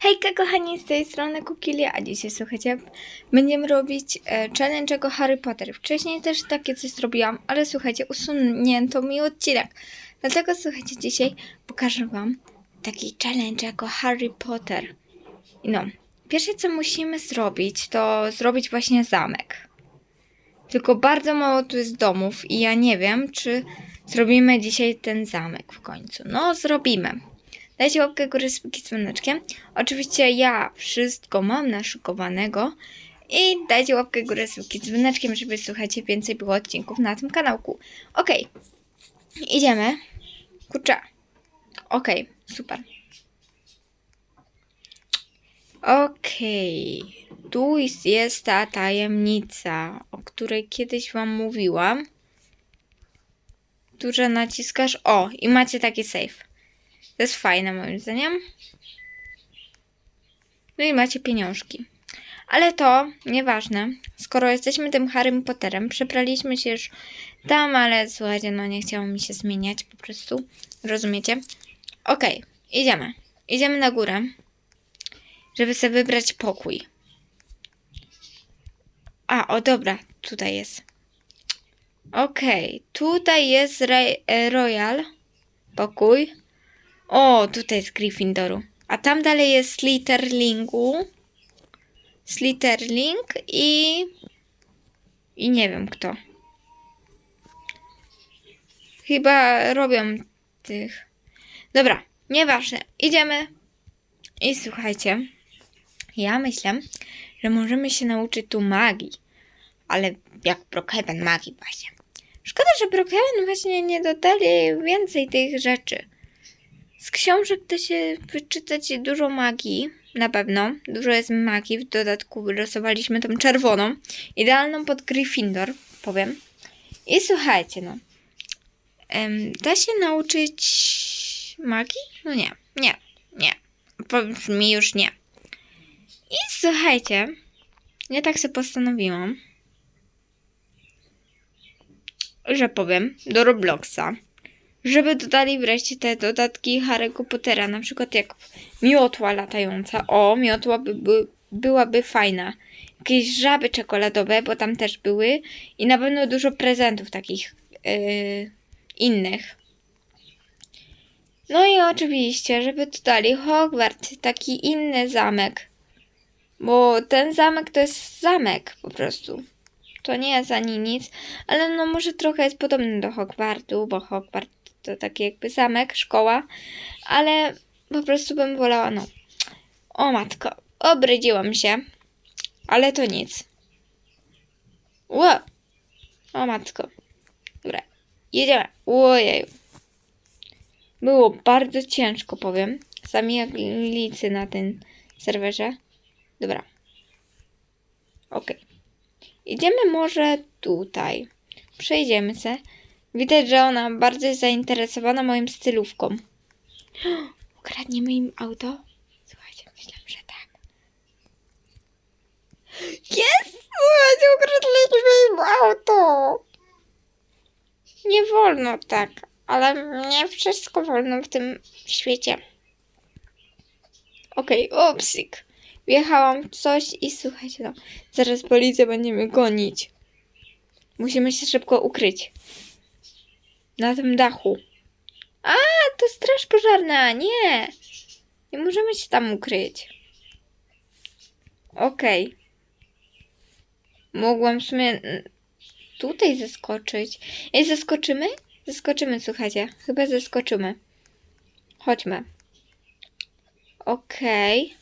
Hejka kochani, z tej strony Kukili, a dzisiaj słuchajcie, będziemy robić e, challenge jako Harry Potter. Wcześniej też takie coś zrobiłam, ale słuchajcie, usunięto mi odcinek. Dlatego słuchajcie, dzisiaj pokażę wam taki challenge jako Harry Potter. No, pierwsze co musimy zrobić, to zrobić właśnie zamek. Tylko bardzo mało tu jest domów i ja nie wiem, czy zrobimy dzisiaj ten zamek w końcu. No, zrobimy. Dajcie łapkę górę z dzwoneczkiem. Oczywiście ja wszystko mam naszykowanego. I dajcie łapkę górę z dzwoneczkiem, żeby słuchajcie więcej było odcinków na tym kanałku. Okej. Idziemy. Kurczę. Okej, super. Okej. Tu jest- ta tajemnica, o której kiedyś wam mówiłam. Tu, że naciskasz. O, i macie taki save. To jest fajne moim zdaniem. No i macie pieniążki. Ale to nieważne. Skoro jesteśmy tym Harrym Potterem, przepraliśmy się już tam, ale słuchajcie, no nie chciało mi się zmieniać po prostu. Rozumiecie? Okej, idziemy. Idziemy na górę, żeby sobie wybrać pokój. A, o dobra, tutaj jest. Okej, tutaj jest e, Royal pokój. O, tutaj jest Gryffindoru. A tam dalej jest Slytherlingu. Slytherling i... I nie wiem kto. Chyba robią tych... Dobra, nieważne. Idziemy. I słuchajcie. Ja myślę, że możemy się nauczyć tu magii. Ale jak Brookhaven magii właśnie. Szkoda, że Brookhaven właśnie nie dodali więcej tych rzeczy. Z książek da się wyczytać dużo magii, na pewno. Dużo jest magii, w dodatku wylosowaliśmy tą czerwoną, idealną pod Gryffindor, powiem. I słuchajcie, no. Da się nauczyć magii? No nie, nie, nie. Powiedz mi już nie. I słuchajcie, ja tak sobie postanowiłam, że powiem do Robloxa żeby dodali wreszcie te dodatki Harry'ego Pottera, na przykład jak miotła latająca. O, miotła by, by, byłaby fajna. Jakieś żaby czekoladowe, bo tam też były. I na pewno dużo prezentów takich yy, innych. No i oczywiście, żeby dodali Hogwarts, taki inny zamek. Bo ten zamek to jest zamek po prostu. To nie jest ani nic, ale no może trochę jest podobny do Hogwartu, bo Hogwart to taki jakby zamek, szkoła, ale po prostu bym wolała, no. O matko, obrydziłam się, ale to nic. Ło! O matko. Dobra, jedziemy. Ojej. Było bardzo ciężko, powiem. Sami Anglicy na tym serwerze. Dobra. Okej. Idziemy może tutaj. Przejdziemy se. Widać, że ona bardzo jest zainteresowana moją stylówką. Ukradniemy im auto? Słuchajcie, myślę, że tak. Jest! Słuchajcie, ukradliśmy im auto! Nie wolno tak, ale nie wszystko wolno w tym świecie. Okej, okay, upsik. Wjechałam w coś i słuchajcie, no, zaraz policja będzie mnie gonić. Musimy się szybko ukryć. Na tym dachu. A, to straż pożarna, nie. Nie możemy się tam ukryć. Okej. Mogłam w sumie tutaj zeskoczyć. Ej, zeskoczymy? Zeskoczymy, słuchajcie. Chyba zeskoczymy. Chodźmy. Okej.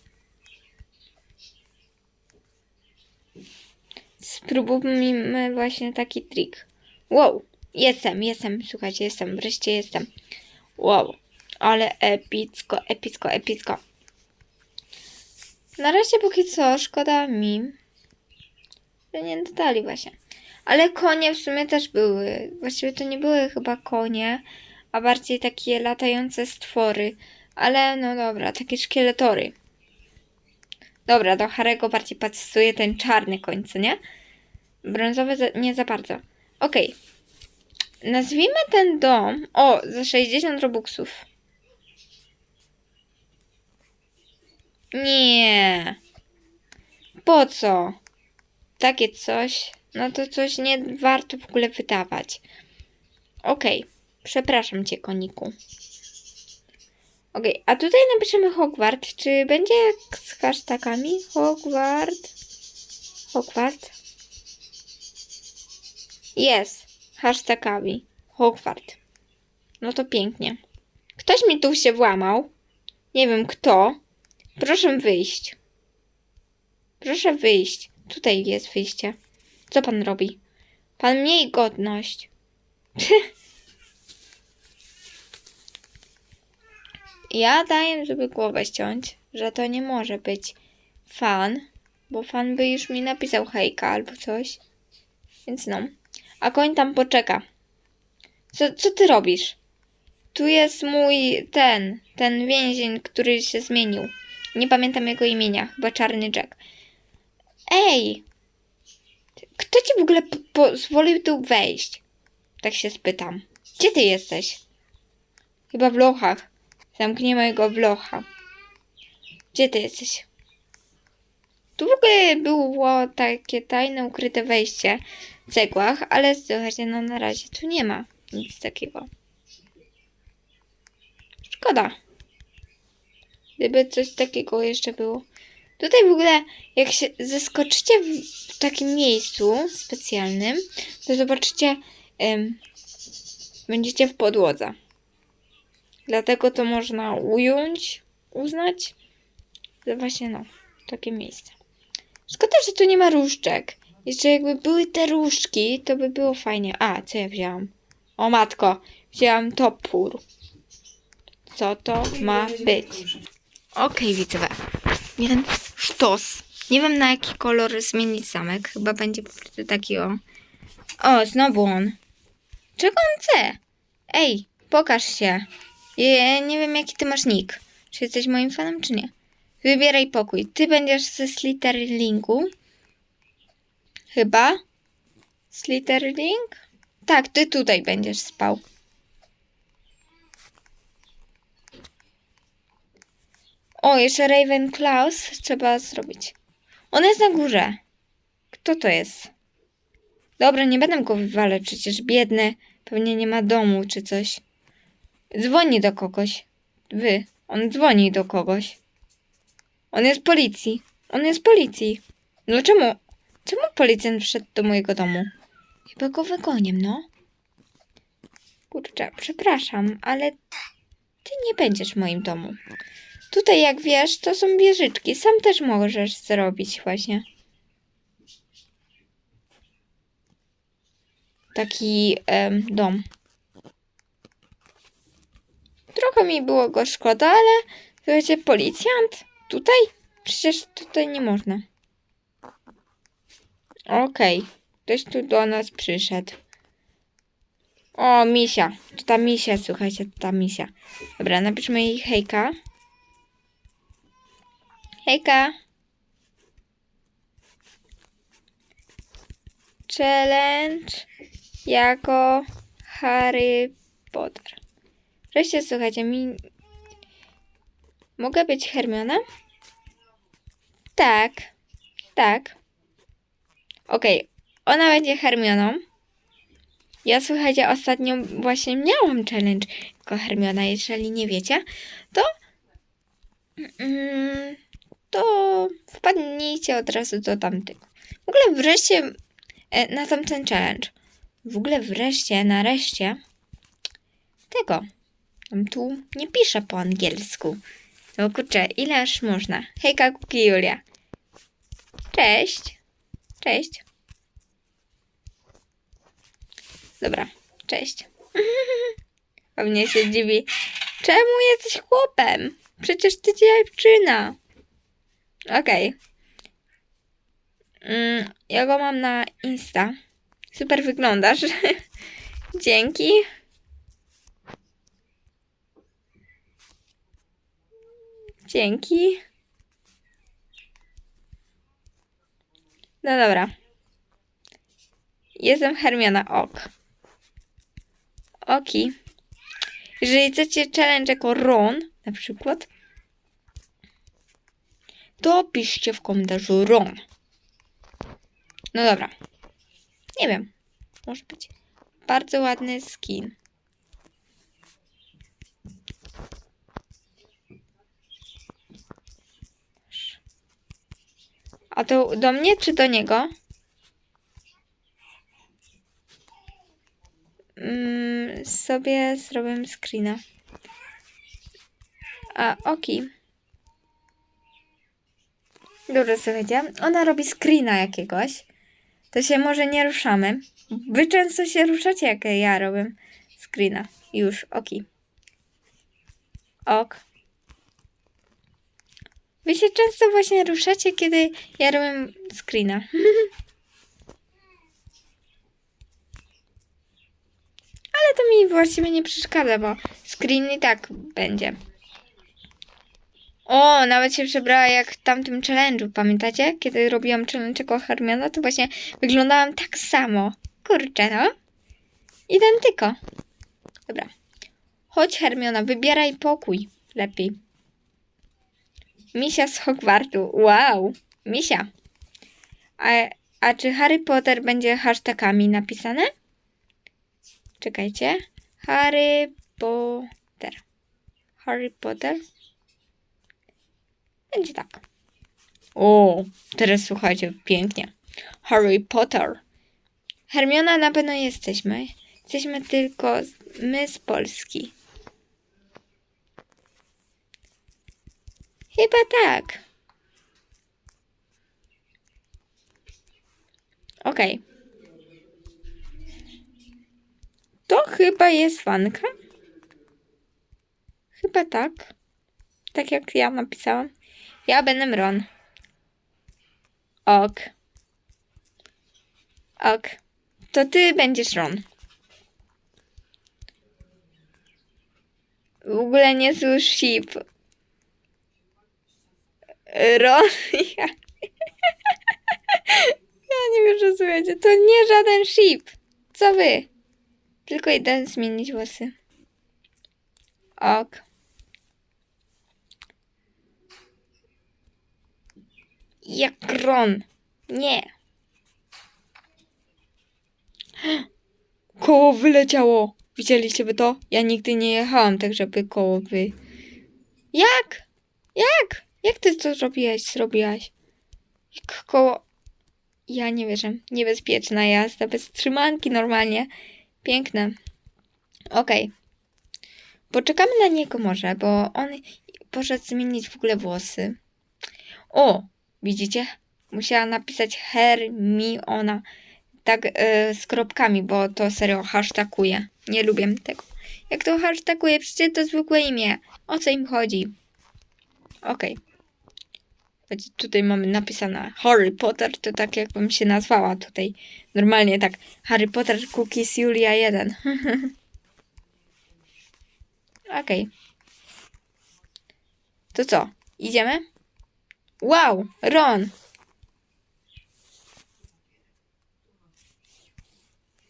Spróbujmy właśnie taki trik. Wow, jestem, jestem, słuchajcie, jestem, wreszcie jestem. Wow, ale epicko, epicko, epicko. Na razie póki co, szkoda mi, że nie dodali właśnie. Ale konie w sumie też były. Właściwie to nie były chyba konie, a bardziej takie latające stwory. Ale no dobra, takie szkieletory. Dobra, do Harego bardziej pasuje ten czarny koń, co nie? Brązowy za, nie za bardzo. Okej. Nazwijmy ten dom. O, za 60 robuxów. Nie. Po co? Takie coś? No to coś nie warto w ogóle wydawać. Okej, przepraszam cię, koniku. Okej, a tutaj napiszemy Hogwart. Czy będzie z hashtagami? Hogwart. Hogwart. Jest. Hashtagami. Hogwart. No to pięknie. Ktoś mi tu się włamał. Nie wiem kto. Proszę wyjść. Proszę wyjść. Tutaj jest wyjście. Co pan robi? Pan miej godność. ja daję, żeby głowę ściąć, że to nie może być fan, bo fan by już mi napisał hejka albo coś. Więc no. A koń tam poczeka. Co, co ty robisz? Tu jest mój ten, ten więzień, który się zmienił. Nie pamiętam jego imienia, chyba Czarny Jack. Ej! Kto ci w ogóle po- pozwolił tu wejść? Tak się spytam. Gdzie ty jesteś? Chyba w lochach. Zamknie mojego w locha. Gdzie ty jesteś? Tu w ogóle było takie tajne, ukryte wejście w cegłach, ale słuchajcie, no na razie tu nie ma nic takiego. Szkoda. Gdyby coś takiego jeszcze było. Tutaj w ogóle, jak się zeskoczycie w, takim miejscu specjalnym, to zobaczycie, em, będziecie w podłodze. Dlatego to można ująć, uznać, że właśnie no, takie miejsce. Szkoda, że tu nie ma różdżek. Jeszcze jakby były te różdżki, to by było fajnie. A, co ja wzięłam? O matko, wzięłam topór. Co to ma być? Okej, widzowie. Więc sztos. Nie wiem na jaki kolor zmienić zamek. Chyba będzie po prostu taki o. O, znowu on. Czego on chce? Ej, pokaż się. Ja nie wiem jaki ty masz nick. Czy jesteś moim fanem, czy nie? Wybieraj pokój. Ty będziesz ze Slitterlingu. Chyba. Slitterling? Tak, ty tutaj będziesz spał. O, jeszcze Ravenclaws trzeba zrobić. On jest na górze. Kto to jest? Dobra, nie będę go wywalać, przecież biedny. Pewnie nie ma domu czy coś. Dzwoni do kogoś. Wy. On dzwoni do kogoś. On jest policji. On jest policji. No czemu? Czemu policjant wszedł do mojego domu? Chyba go wygonię, no. Kurczę, przepraszam, ale ty nie będziesz w moim domu. Tutaj, jak wiesz, to są wieżyczki. Sam też możesz zrobić właśnie. Taki em, dom. Trochę mi było go szkoda, ale słuchajcie, policjant? Tutaj? Przecież tutaj nie można. Okej. Ktoś tu do nas przyszedł. O, misia. To ta misia, słuchajcie, to ta misia. Dobra, napiszmy jej hejka. Hejka. Challenge jako Harry Potter. Wreszcie słuchajcie, mi... Mogę być Hermiona? Tak. Tak. Okej, ona będzie Hermioną. Ja słuchajcie, ostatnio właśnie miałam challenge jako Hermiona, jeżeli nie wiecie, to mm, to wpadnijcie od razu do tamtego. W ogóle wreszcie e, na tamten challenge. W ogóle wreszcie, nareszcie tego. Tam tu nie piszę po angielsku. No kurczę, ile aż można? Hejka, Kuki Julia. Cześć. Cześć. Dobra, cześć. Pewnie się dziwi. Czemu jesteś chłopem? Przecież ty dziewczyna. Okej. Mm, ja go mam na Insta. Super wyglądasz. Dzięki. Dzięki. No dobra. Jestem Hermiona Ok. Oki. Jeżeli chcecie challenge jako Ron, na przykład, to piszcie w komentarzu Ron. No dobra. Nie wiem. Może być bardzo ładny skin. A to do mnie czy do niego? Mm, sobie zrobię screena. A, oki. Dobra, słuchajcie. Ona robi screena jakiegoś. To się może nie ruszamy. Wy często się ruszacie, jak ja robię screena. Już, oki. Ok. Wy się często właśnie ruszacie, kiedy ja robię screena. Ale to mi właściwie nie przeszkadza, bo screen i tak będzie. O, nawet się przebrała jak w tamtym challenge'u, pamiętacie? Kiedy robiłam challenge jako Hermiona, to właśnie wyglądałam tak samo. Kurczę, no. Identyko. Dobra. Chodź, Hermiona, wybieraj pokój. Lepiej. Misia z Hogwartu. Wow. Misia. A, a czy Harry Potter będzie hashtagami napisane? Czekajcie. Harry Potter. Harry Potter. Będzie tak. O, teraz słuchajcie, pięknie. Harry Potter. Hermiona na pewno jesteśmy. Jesteśmy tylko my z Polski. Chyba tak. Okej. To chyba jest fanka. Chyba tak. Tak jak ja napisałam. Ja będę Ron. Ok. Ok. To ty będziesz Ron. W ogóle nie zły ship. Ron, ja... ja nie wiem, że słuchajcie, to nie żaden ship. Co wy? Tylko jeden zmienić włosy. Ok. Jak Ron. Nie. Koło wyleciało. Widzieliście by to? Ja nigdy nie jechałam tak, żeby koło wy... Jak? Jak? Jak ty to zrobiłaś? Zrobiłaś? Jak koło... Ja nie wierzę. Niebezpieczna jazda, bez trzymanki normalnie. Piękne. Okej. Poczekamy na niego może, bo on poszedł zmienić w ogóle włosy. O, widzicie? Musiała napisać Hermiona. Tak e, z kropkami, bo to serio hashtaguje. Nie lubię tego. Jak to hashtaguje? Przecież to zwykłe imię. O co im chodzi? Okej. Tutaj mamy napisane Harry Potter, to tak jakbym się nazwała tutaj. Normalnie tak. Harry Potter, Cookies, Julia 1. Okej. To co? Idziemy? Wow, Ron!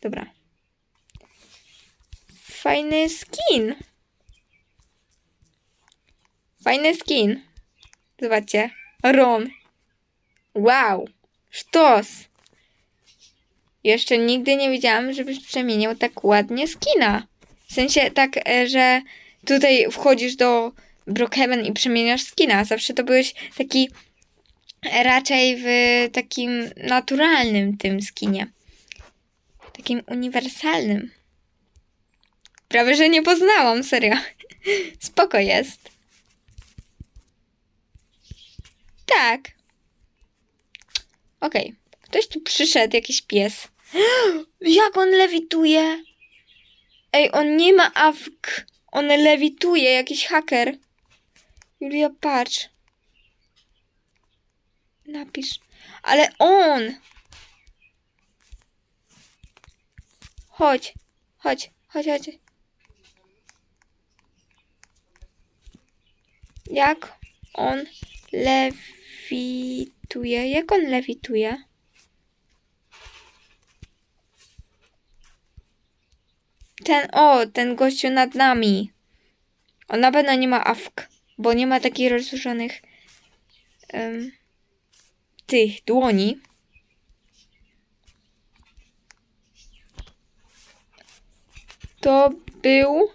Dobra. Fajny skin. Fajny skin. Zobaczcie. Ron. Wow. Sztos. Jeszcze nigdy nie widziałam, żebyś przemieniał tak ładnie skina. W sensie tak, e, że tutaj wchodzisz do Brookhaven i przemieniasz skina. Zawsze to byłeś taki raczej w takim naturalnym tym skinie. Takim uniwersalnym. Prawie, że nie poznałam, serio. Spoko jest. Tak. Okej. Ktoś tu przyszedł, jakiś pies. Jak on lewituje? Ej, on nie ma awk. On lewituje, jakiś haker. Julia, patrz. Napisz. Ale on! Chodź, chodź, chodź, chodź. Jak on lewituje? Jak on lewituje? Ten, o, ten gościu nad nami. On na pewno nie ma awk, bo nie ma takich rozszerzonych em, tych dłoni. To był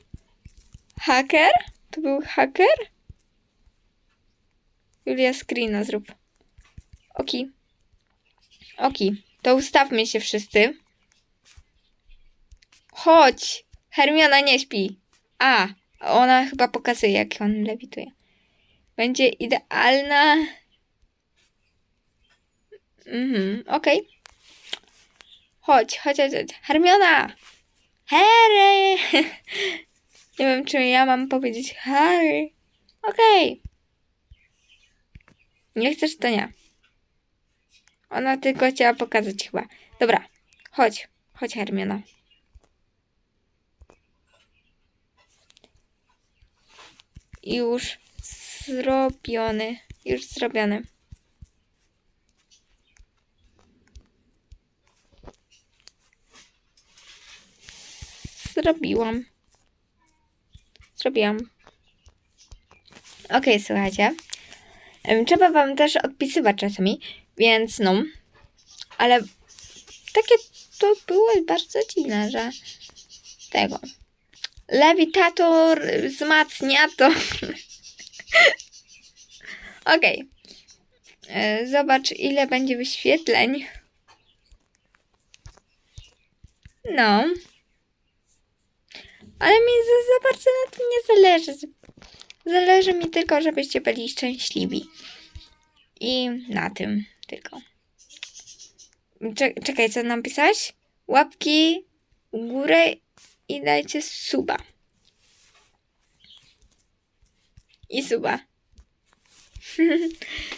haker? To był haker? Julia, screena zrób. Oki. Oki. To ustawmy się wszyscy. Chodź! Hermiona nie śpi. A, ona chyba pokazuje, jak on lewituje. Będzie idealna. Mhm, okej. Chodź, chodź, chodź, chodź. Hermiona! Harry! nie wiem, czy ja mam powiedzieć Harry. Okej. Nie chcesz, to nie. Ona tylko chciała pokazać chyba. Dobra, chodź. Chodź, Hermiona. Już zrobiony. Już zrobiony. Zrobiłam. Zrobiłam. Okej, słuchajcie. Trzeba wam też odpisywać czasami, więc no. Ale takie to było bardzo dziwne, że tego. Lewitator wzmacnia to. Okej. E, Zobacz, ile będzie wyświetleń. No. Ale mi za bardzo na tym nie zależy. Zależy mi tylko, żebyście byli szczęśliwi. I na tym tylko. Cze- czekaj, co napisałeś? Łapki w górę i dajcie suba. I suba.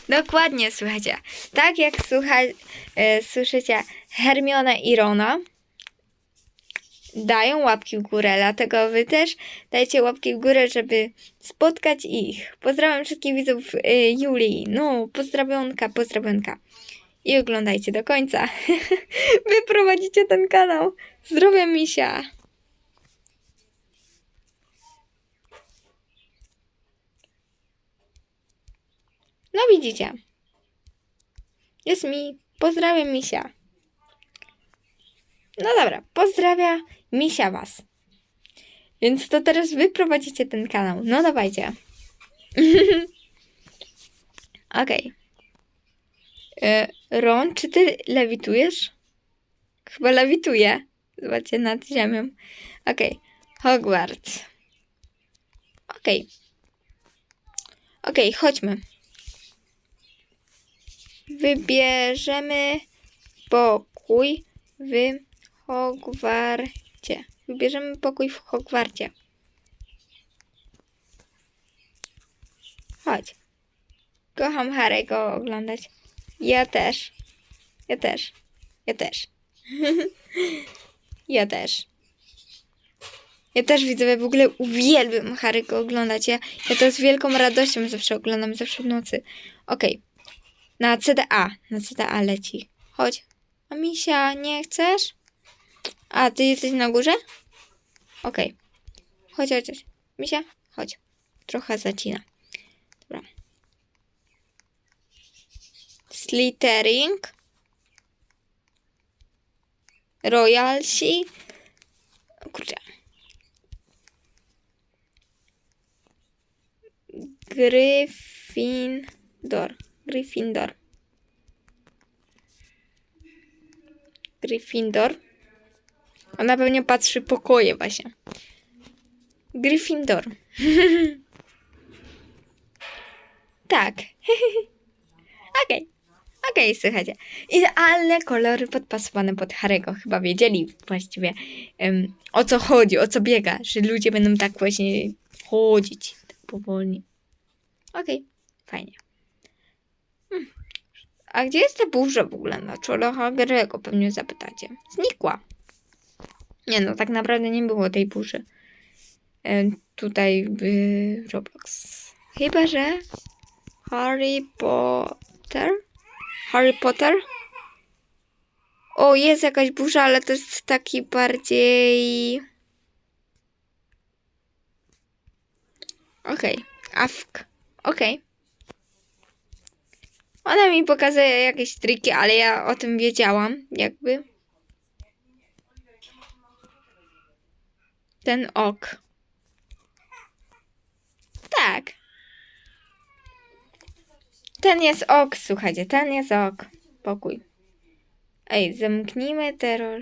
Dokładnie, słuchajcie. Tak jak słucha, e, słyszycie Hermiona i Rona dają łapki w górę, dlatego wy też dajcie łapki w górę, żeby spotkać ich. Pozdrawiam wszystkich widzów y, Julii. No, pozdrawionka, pozdrawionka. I oglądajcie do końca. Wy prowadzicie ten kanał. Zdrowia misia. No widzicie. Jest mi. Pozdrawiam misia. No dobra, pozdrawia misia was. Więc to teraz wy prowadzicie ten kanał. No dawajcie. Okej. E, Ron, czy ty lewitujesz? Chyba lewituje. Zobaczcie nad ziemią. Okej. Hogwarts. Okej. Okej, chodźmy. Wybierzemy pokój w Hogwarcie. Wybierzemy pokój w Hogwarcie. Chodź. Kocham Harry'ego oglądać. Ja też. Ja też. Ja też. ja też. Ja też widzowie w ogóle uwielbiam Harry'ego oglądać. Ja, ja to z wielką radością zawsze oglądam, zawsze w nocy. Okej. Na CDA. Na CDA leci. Chodź. A Misia, nie chcesz? A, ty jesteś na górze? Okej. Chodź, chodź, chodź. Misia, chodź. Trochę zacina. Dobra. Slittering. Royalsi. Kurczę. Gryffindor. Gryffindor. Gryffindor. Ona pewnie patrzy pokoje właśnie. Gryffindor. tak. Okej. Okej, słuchajcie. Idealne kolory podpasowane pod Harego. Chyba wiedzieli właściwie em, o co chodzi, o co biega, że ludzie będą tak właśnie chodzić tak powolnie. Okej, fajnie. Hmm. A gdzie jest ta burza w ogóle na czole Harego? Pewnie zapytacie. Znikła. Nie no, tak naprawdę nie było tej burzy. E, tutaj w Roblox. Chyba, że Harry Potter? Harry Potter? O, jest jakaś burza, ale to jest taki bardziej... Okej, awk. Okej. Ona mi pokazuje jakieś triki, ale ja o tym wiedziałam, jakby. Ten ok. Tak. Ten jest ok, słuchajcie, ten jest ok. Pokój. Ej, zamknijmy te.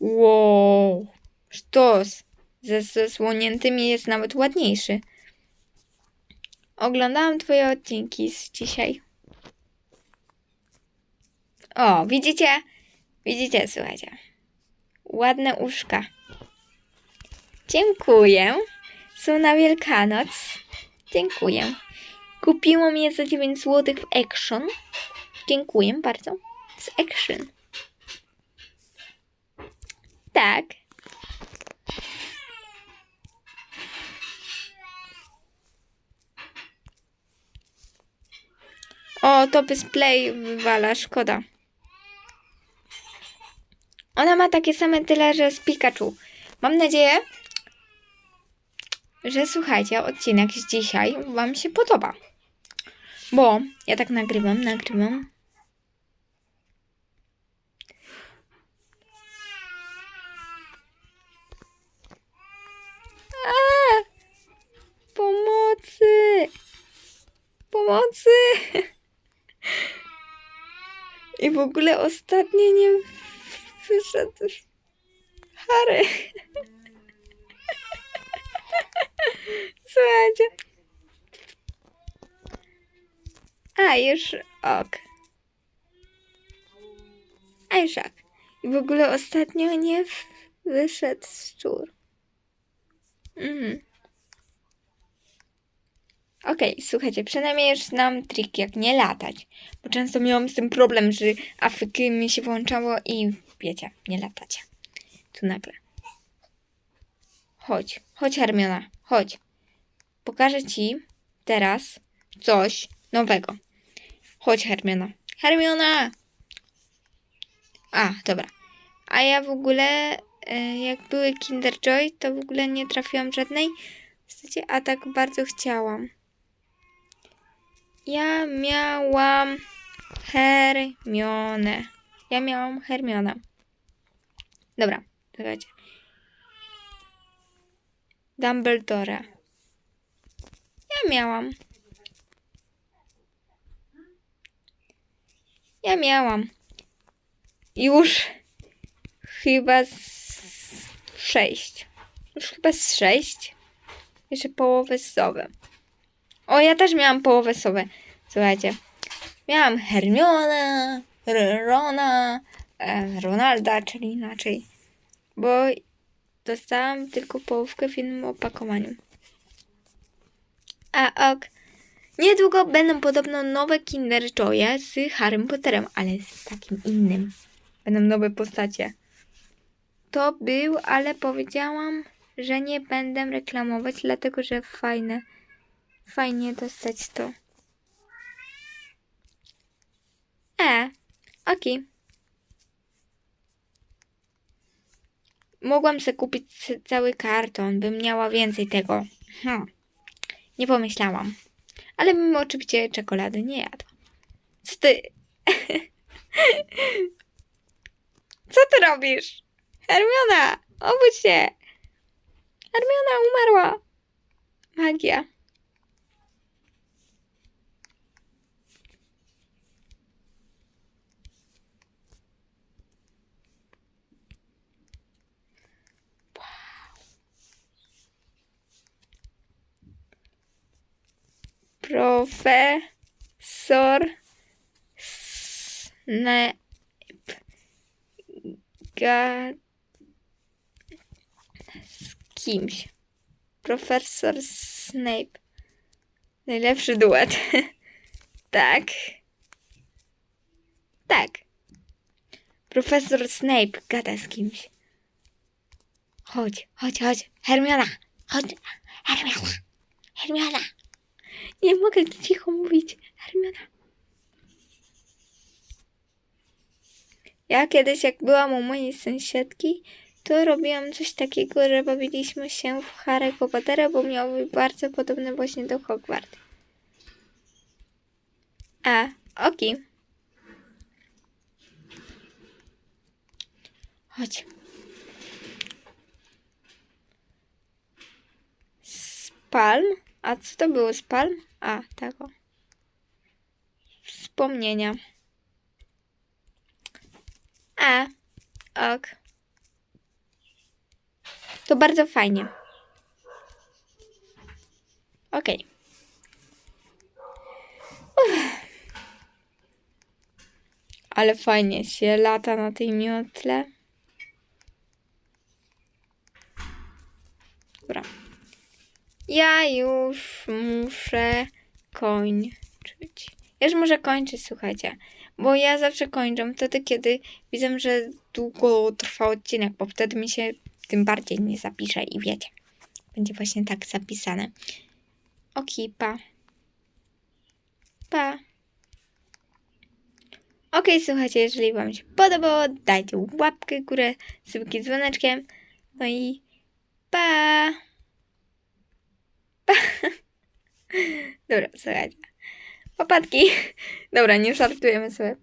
Wow. Sztos. Ze zasłoniętymi jest nawet ładniejszy. Oglądałam twoje odcinki z dzisiaj. O, widzicie? Widzicie, słuchajcie. Ładne uszka. Dziękuję. Są na Wielkanoc. Dziękuję. Kupiłam je za 9 zł w Action. Dziękuję bardzo. Z Action. Tak. O, to play wywala, szkoda. Ona ma takie same tyle, że z Pikachu. Mam nadzieję, że słuchajcie, odcinek z dzisiaj Wam się podoba. Bo ja tak nagrywam, nagrywam. A! Pomocy! Pomocy! I w ogóle ostatnio nie wyszedł Harry. Słuchajcie. A, już ok. A, już ok. I w ogóle ostatnio nie wyszedł szczur. Mhm. Okej, słuchajcie, przynajmniej już znam trik, jak nie latać. Bo często miałam z tym problem, że Afryki mi się włączało i wiecie, nie latacie. Tu nagle. Chodź, chodź Hermiona, chodź. Pokażę ci teraz coś nowego. Chodź Hermiona. Hermiona! A, dobra. A ja w ogóle, e, jak były Kinder Joy, to w ogóle nie trafiłam żadnej. W zasadzie, a tak bardzo chciałam. Ja miałam Hermionę. Ja miałam Hermionę. Dobra, czekajcie. Dumbledore. Ja miałam. Ja miałam. Już chyba z sześć. Już chyba z sześć. Jeszcze połowę sowe. O, ja też miałam połowę sowe. Słuchajcie. Miałam Hermionę, Rona, e, Ronalda, czyli inaczej. Bo dostałam tylko połówkę w innym opakowaniu. A ok. Niedługo będą podobno nowe Kinder Joye z Harrym Potterem, ale z takim innym. Będą nowe postacie. To był, ale powiedziałam, że nie będę reklamować, dlatego że fajne. Fajnie dostać to. E, okej. Mogłam sobie kupić cały karton, bym miała więcej tego. Hm. Nie pomyślałam. Ale bym oczywiście czekolady nie jadła. Co ty? Co ty robisz? Hermiona, obudź się. Hermiona umarła. Magia. Profesor Snape z kimś. Profesor Snape. Najlepszy duet. tak. Tak. Profesor Snape gada z kimś. Chodź, chodź, chodź. Hermiona. Chodź. Hermiona. Hermiona. Nie mogę cicho mówić. Hermiona. Ja kiedyś, jak byłam u mojej sąsiadki, to robiłam coś takiego, że bawiliśmy się w Harry'ego Pottera, bo miał być bardzo podobny właśnie do Hogwarts. A, Oki. Chodź. Spalm? A co to było spalm? A, tego. Wspomnienia. A, ok. To bardzo fajnie. Uff. Ale fajnie się lata na tej miotle. Dobra. Ja już muszę kończyć. Ja już muszę kończyć, słuchajcie. Bo ja zawsze kończę wtedy, kiedy widzę, że długo trwa odcinek, bo wtedy mi się tym bardziej nie zapisze i wiecie. Będzie właśnie tak zapisane. Oki, pa. Pa. Okej, słuchajcie, jeżeli Wam się podobało, dajcie łapkę górę, subki dzwoneczkiem. No i pa. Dobra, słuchajcie. Popatki. Dobra, nie żartujemy sobie.